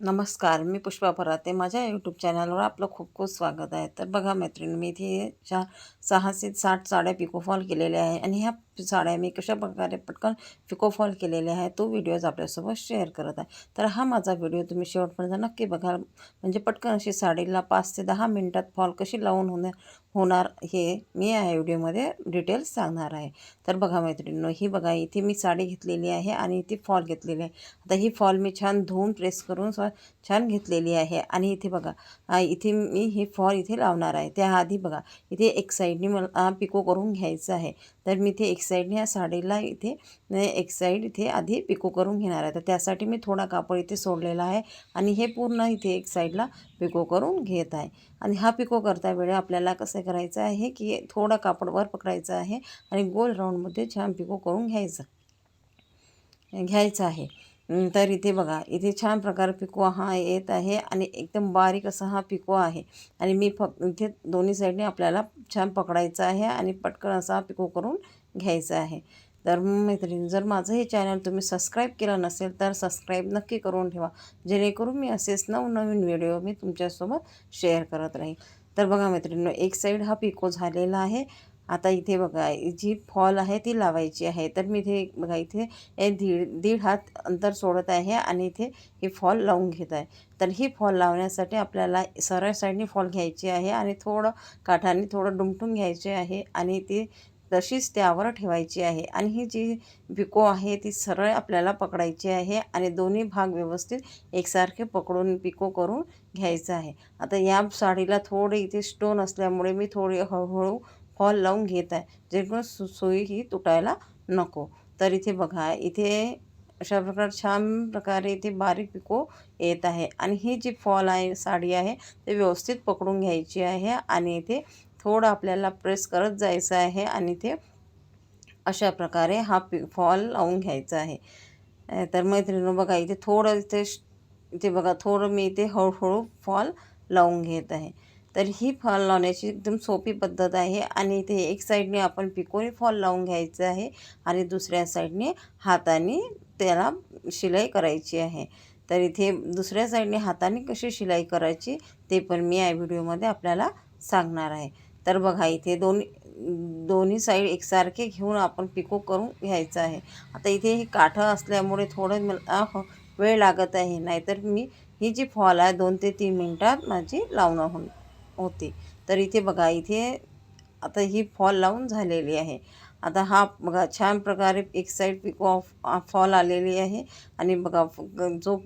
नमस्कार मी पुष्पा पराते. माझ्या यूट्यूब चॅनलवर आपलं खूप खूप स्वागत आहे. तर बघा मैत्रिणी मी इथे सहा सहाशे साठ साड्या पिकोफॉल केलेल्या आहे आणि ह्या साड्या मी कशा प्रकारे पटकन फिकोफॉल केलेले आहे तो व्हिडिओज आपल्यासोबत शेअर करत आहे. तर हा माझा व्हिडिओ तुम्ही शेवटपर्यंत नक्की बघा. म्हणजे पटकन अशी साडीला पाच ते दहा मिनटात फॉल कशी लावून होणार होणार हे मी या व्हिडिओमध्ये डिटेल्स सांगणार आहे. तर बघा मैत्रिणींनो ही बघा इथे मी साडी घेतलेली आहे आणि इथे फॉल घेतलेली आहे. आता ही फॉल मी छान धुवून प्रेस करून स्व छान घेतलेली आहे. आणि इथे बघा इथे मी ही फॉल इथे लावणार आहे. त्याआधी बघा इथे एक साईडने मला पिको करून घ्यायचं आहे. तर मी इथे एक साईडने या साडीला इथे एक साईड इथे आधी पिको करून घेणार आहे. तर त्यासाठी मी थोडा कापड इथे सोडलेला आहे आणि हे पूर्ण इथे एक साईडला पिको करून घेत आहे. आणि हा पिको करता वेळी आपल्याला कसं करायचं आहे की थोडा कापड वर पकडायचं आहे आणि गोल राऊंडमध्ये छान पिको करून घ्यायचं घ्यायचं आहे. तर इथे बघा इथे छान प्रकारे पिको हा येत आहे आणि एकदम बारीक असा हा पिको आहे. आणि मी फक्त इथे दोन्ही साईडने आपल्याला छान पकडायचं आहे आणि पटकन असा पिको करून घ्यायचा आहे. तर मैत्रिणी जर माझं हे चॅनल तुम्ही सबस्क्राईब केलं नसेल तर सबस्क्राईब नक्की करून ठेवा. जेणेकरून मी असेच नवनवीन व्हिडिओ मी तुमच्यासोबत शेअर करत राहील तर बघा मैत्रिणींनो एक साईड हा पिको झालेला आहे. आता इथे बघा जी फॉल आहे ती लावायची आहे. तर मी इथे बघा इथे हे दीड दीड हात अंतर सोडत आहे आणि इथे ही फॉल लावून घेत आहे. तर ही फॉल लावण्यासाठी आपल्याला सरळ साईडने फॉल घ्यायची आहे आणि थोडं काठाने थोडं डुमटून घ्यायचे आहे आणि ती तशीच त्यावर ठेवायची आहे. आणि ही जी पिको आहे ती सरळ आपल्याला पकडायची आहे आणि दोन्ही भाग व्यवस्थित एकसारखे पकडून पिको करून घ्यायचं आहे. आता या साडीला थोडे इथे स्टोन असल्यामुळे मी थोडी हळूहळू फॉल लावून घेत आहे. जेणेकरून सु सुई ही तुटायला नको. तर इथे बघा इथे अशा प्रकारे छान प्रकारे इथे बारीक पिको येत आहे. आणि ही जी फॉल आहे साडी आहे ते व्यवस्थित पकडून घ्यायची आहे आणि इथे थोडं आपल्याला प्रेस करत जायचं आहे आणि ते अशा प्रकारे हा पि फॉल लावून घ्यायचा आहे. तर मैत्रिणी बघा इथे थोडं इथे इथे बघा थोडं मी इथे हळूहळू फॉल लावून घेत आहे. तर ही फॉल लावण्याची एकदम सोपी पद्धत आहे आणि इथे एक साईडने आपण पिकोनी फॉल लावून घ्यायचं आहे आणि दुसऱ्या साईडने हाताने त्याला शिलाई करायची आहे. तर इथे दुसऱ्या साईडने हाताने कशी शिलाई करायची ते पण मी या व्हिडिओमध्ये आपल्याला सांगणार आहे. तर बघा इथे दोन्ही दोन्ही साईड एकसारखे घेऊन आपण पिको करून घ्यायचं आहे. आता इथे हे काठं असल्यामुळे थोडं मला वेळ लागत आहे. नाहीतर मी ही जी फॉल आहे दोन ते तीन मिनटात माझी लावणं होईल. होते. तर इथे बघा इथे आता ही फॉल लावून झालेली आहे. आता हा बघा छान प्रकारे एक साईड पिको ऑफ फॉल आलेली आहे आणि बघा जो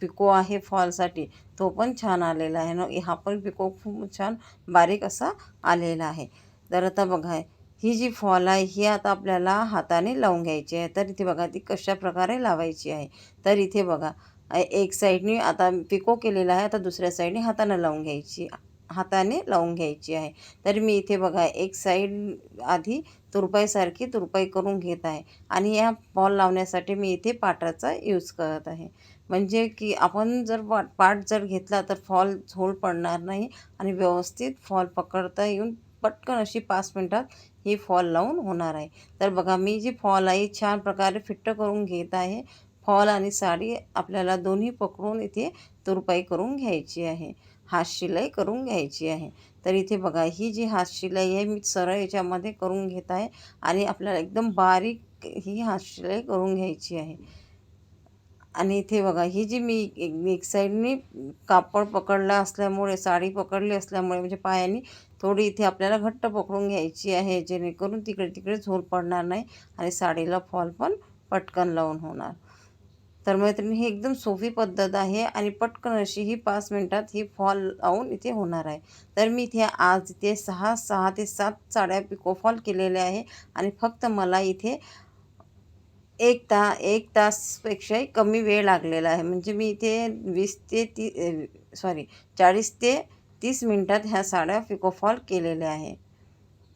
पिको आहे फॉलसाठी तो पण छान आलेला आहे. ना हा पण पिको खूप छान बारीक असा आलेला आहे. तर आता बघा ही जी फॉल आहे ही आता आपल्याला हाताने लावून घ्यायची आहे. तर इथे बघा ती कशा प्रकारे लावायची आहे. तर इथे बघा एक साईडने आता पिको केलेला आहे आता दुसऱ्या साईडने हाताने लावून घ्यायची हाताने लावून घ्यायची आहे. तर मी इथे बघा एक साईड आधी तुरपाईसारखी तुरपाई करून घेत आहे आणि या फॉल लावण्यासाठी मी इथे पाटाचा यूज करत आहे. म्हणजे की आपण जर पा पाट जर घेतला तर फॉल झोल पडणार नाही आणि व्यवस्थित फॉल पकडता येऊन पटकन अशी पाच मिनटात ही फॉल लावून होणार आहे. तर बघा मी जी फॉल आहे छान प्रकारे फिट्ट करून घेत आहे. फॉल आणि साडी आपल्याला दोन्ही पकडून इथे तुरपाई करून घ्यायची आहे. हातशिलाई करून घ्यायची आहे. तर इथे बघा ही जी हातशिलाई आहे मी सरळ याच्यामध्ये करून घेत आहे आणि आपल्याला एकदम बारीक ही हातशिलाई करून घ्यायची आहे. आणि इथे बघा ही जी मी एक एक साईडनी कापड पकडला असल्यामुळे साडी पकडली असल्यामुळे म्हणजे पायाने थोडी इथे आपल्याला घट्ट पकडून घ्यायची आहे जेणेकरून तिकडे तिकडे झोल पडणार नाही आणि साडीला फॉल पण पटकन लावून होणार. तर मैत्रिणी ही एकदम सोपी पद्धत आहे आणि पटकन अशी ही पाच मिनटात ही फॉल लावून इथे होणार आहे. तर मी इथे आज इथे सहा सहा ते सात साड्या पिको फॉल केलेल्या आहे आणि फक्त मला इथे एक ता एक तासपेक्षाही कमी वेळ लागलेला आहे. म्हणजे मी इथे वीस ते ती सॉरी चाळीस ते तीस मिनटात ह्या साड्या पिकोफॉल केलेल्या आहे.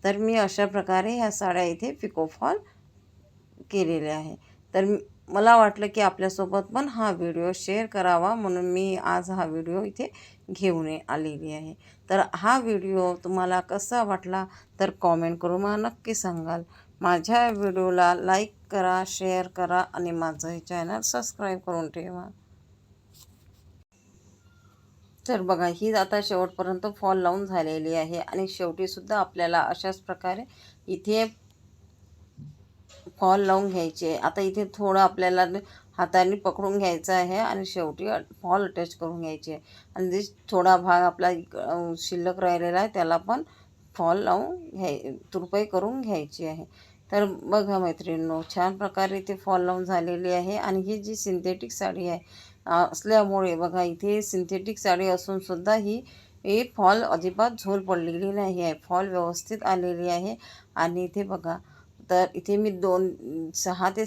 तर मी अशा प्रकारे ह्या साड्या इथे पिकोफॉल केलेल्या आहे. तर मला वाटलं की आपल्यासोबत पण हा व्हिडिओ शेअर करावा म्हणून मी आज हा व्हिडिओ इथे घेऊन आलेली आहे. तर हा व्हिडिओ तुम्हाला कसा वाटला तर कॉमेंट करून मला नक्की सांगाल. माझ्या व्हिडिओला लाईक करा शेअर करा आणि माझं हे चॅनल सबस्क्राईब करून ठेवा. तर बघा ही आता शेवटपर्यंत फॉल लावून झालेली आहे आणि शेवटीसुद्धा आपल्याला अशाच प्रकारे इथे फॉल लावून घ्यायचे. आहे आता इथे थोडं आपल्याला हाताने पकडून घ्यायचं आहे आणि शेवटी फॉल अटॅच करून घ्यायचे आणि जे थोडा भाग आपला शिल्लक राहिलेला आहे त्याला पण फॉल लावून घ्याय तुरपाई करून घ्यायची आहे. तर बघा मैत्रिणींनो छान प्रकारे इथे फॉल लावून झालेली आहे. आणि ही जी सिंथेटिक साडी आहे असल्यामुळे बघा इथे सिंथेटिक साडी असूनसुद्धा ही ही फॉल अजिबात झोल पडलेली नाही आहे. फॉल व्यवस्थित आलेली आहे. आणि इथे बघा तर इथे मी दोन सहा ते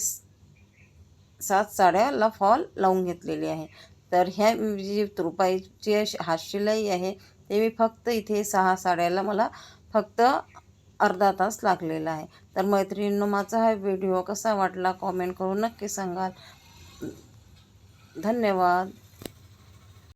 सात साड्याला फॉल लावून घेतलेली आहे. तर ह्या जी तुरपाईची अशी हातशिलाई आहे ते मी फक्त इथे सहा साड्याला मला फक्त अर्धा तास लागलेला आहे. तर मैत्रिणींनो माझा हा व्हिडिओ कसा वाटला कॉमेंट करून नक्की सांगाल. धन्यवाद.